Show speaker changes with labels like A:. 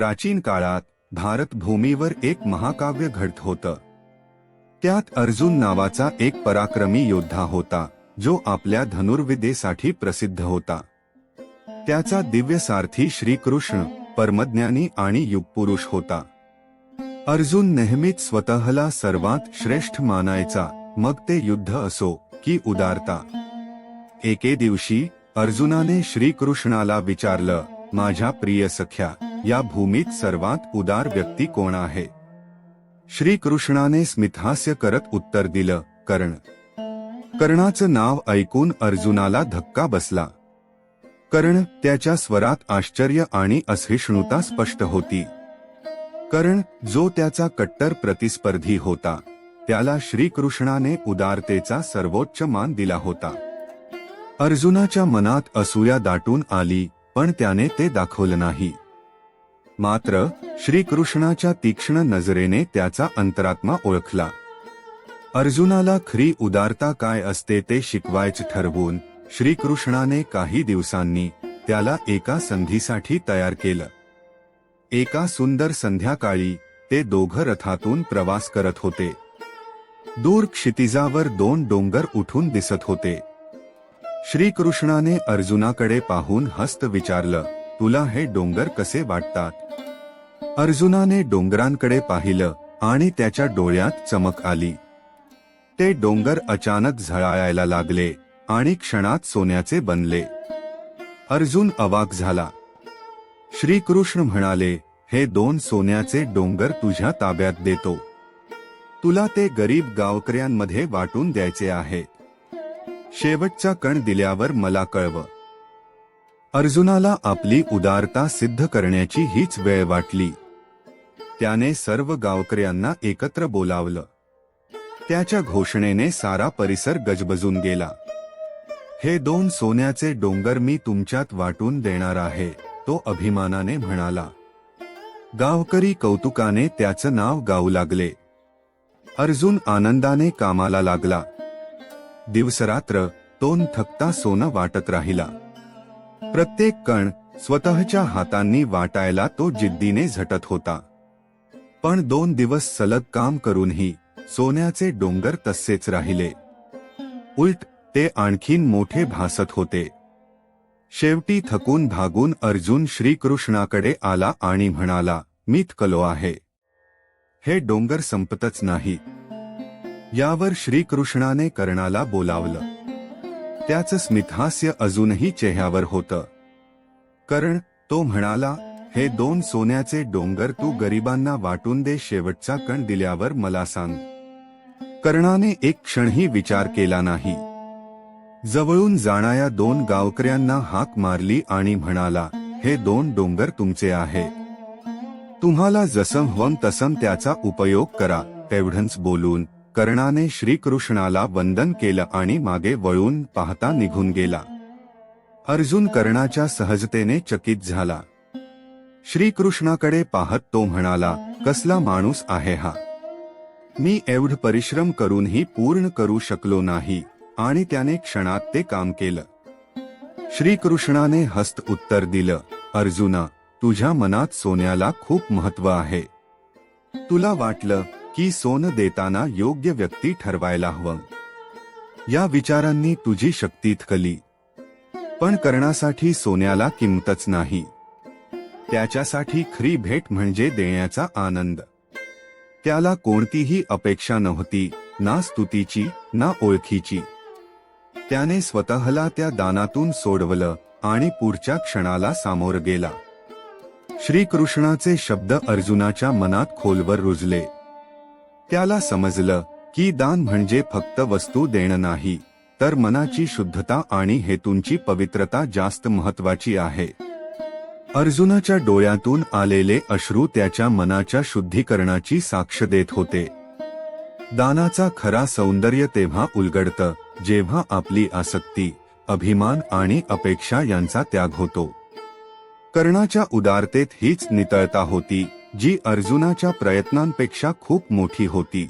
A: प्राचीन काळात भारत भूमीवर एक महाकाव्य घडत होतं. त्यात अर्जुन नावाचा एक पराक्रमी योद्धा होता जो आपल्या धनुर्विदेसाठी प्रसिद्ध होता. त्याचा दिव्य सारथी श्रीकृष्ण परमज्ञानी आणि युगपुरुष होता. अर्जुन नेहमीच स्वतःला सर्वात श्रेष्ठ मानायचा मग ते युद्ध असो की उदारता. एके दिवशी अर्जुनाने श्रीकृष्णाला विचारलं माझ्या प्रिय सख्या या भूमीत सर्वात उदार व्यक्ती कोण आहे? श्रीकृष्णाने स्मितहास्य करत उत्तर दिलं कर्ण. कर्णाचं नाव ऐकून अर्जुनाला धक्का बसला. कर्ण त्याच्या स्वरात आश्चर्य आणि असहिष्णुता स्पष्ट होती. कर्ण जो त्याचा कट्टर प्रतिस्पर्धी होता त्याला श्रीकृष्णाने उदारतेचा सर्वोच्च मान दिला होता. अर्जुनाच्या मनात असूया दाटून आली पण त्याने ते दाखवलं नाही. मात्र श्रीकृष्णाच्या तीक्ष्ण नजरेने त्याचा अंतरात्मा ओळखला. अर्जुनाला खरी उदारता काय असते ते शिकवायचं ठरवून श्रीकृष्णाने काही दिवसांनी त्याला एका संधीसाठी तयार केलं. एका सुंदर संध्याकाळी ते दोघं रथातून प्रवास करत होते. दूर क्षितिजावर दोन डोंगर उठून दिसत होते. श्रीकृष्णाने अर्जुनाकडे पाहून हस्त विचारलं तुला हे डोंगर कसे वाटतात? अर्जुनाने डोंगरांकडे पाहिलं आणि त्याच्या डोळ्यात चमक आली. ते डोंगर अचानक झळाळायला लागले आणि क्षणात सोन्याचे बनले. अर्जुन अवाक झाला. श्रीकृष्ण म्हणाले हे दोन सोन्याचे डोंगर तुझ्या ताब्यात देतो. तुला ते गरीब गावकऱ्यांमध्ये वाटून द्यायचे आहे. शेवटचा कण दिल्यावर मला कळव. अर्जुनाला आपली उदारता सिद्ध करण्याची हीच वेळ वाटली. त्याने सर्व गावकऱ्यांना एकत्र बोलावलं. त्याच्या घोषणेने सारा परिसर गजबजून गेला. हे दोन सोन्याचे डोंगर मी तुमच्यात वाटून देणार आहे तो अभिमानाने म्हणाला. गावकरी कौतुकाने त्याचं नाव गाऊ लागले. अर्जुन आनंदाने कामाला लागला. दिवसरात्र तोन थकता सोनं वाटत राहिला. प्रत्येक कण स्वतःच्या हातांनी वाटायला तो जिद्दीने झटत होता. पण दोन दिवस सलग काम करूनही सोन्याचे डोंगर तसेच राहिले. उलट ते आणखीन मोठे भासत होते. शेवटी थकून भागून अर्जुन श्रीकृष्णाकडे आला आणि म्हणाला मी थकलो आहे. हे डोंगर संपतच नाही. यावर श्रीकृष्णाने कर्णाला बोलावलं. त्याचं स्मितहास्य अजूनही चेहऱ्यावर होतं. कर्ण तो म्हणाला हे दोन सोन्याचे डोंगर तू गरिबांना वाटून दे शेवटचा कण दिल्यावर मला सांग. कर्णाने एक क्षणही विचार केला नाही. जवळून जाणाऱ्या दोन गावकऱ्यांना हाक मारली आणि म्हणाला हे दोन डोंगर तुमचे आहे. तुम्हाला जसं हवं तसं त्याचा उपयोग करा एवढंच बोलून कर्णाने श्रीकृष्णाला वंदन केलं आणि मागे वळून पाहता निघून गेला. अर्जुन कर्णाच्या सहजतेने चकित झाला. श्रीकृष्णाकडे पाहत तो म्हणाला कसला माणूस आहे हा? मी एवढ परिश्रम करूनही पूर्ण करू शकलो नाही. आणि त्याने क्षणात ते काम केलं. श्रीकृष्णाने हस्त उत्तर दिलं अर्जुना तुझ्या मनात सोन्याला खूप महत्त्व आहे. तुला वाटलं की सोनं देताना योग्य व्यक्ती ठरवायला हवं. या विचारांनी तुझी शक्ती थकली. पण करण्यासाठी सोन्याला किंमतच नाही. त्याच्यासाठी खरी भेट म्हणजे देण्याचा आनंद. त्याला कोणतीही अपेक्षा नव्हती ना स्तुतीची ना ओळखीची. त्याने स्वतःला त्या दानातून सोडवलं आणि पुढच्या क्षणाला सामोर गेला. श्रीकृष्णाचे शब्द अर्जुनाच्या मनात खोलवर रुजले. त्याला समजलं की दान म्हणजे फक्त वस्तू देणं नाही तर मनाची शुद्धता आणि हेतूंची पवित्रता जास्त महत्वाची आहे. अर्जुनाच्या डोळ्यातून आलेले अश्रू त्याच्या मनाच्या शुद्धीकरणाची साक्ष देत होते. दानाचा खरा सौंदर्य तेव्हा उलगडतं जेव्हा आपली आसक्ती अभिमान आणि अपेक्षा यांचा त्याग होतो. कर्णाच्या उदारतेत हीच नितळता होती. जी अर्जुनाच्या प्रयत्नांपेक्षा खूप मोठी होती.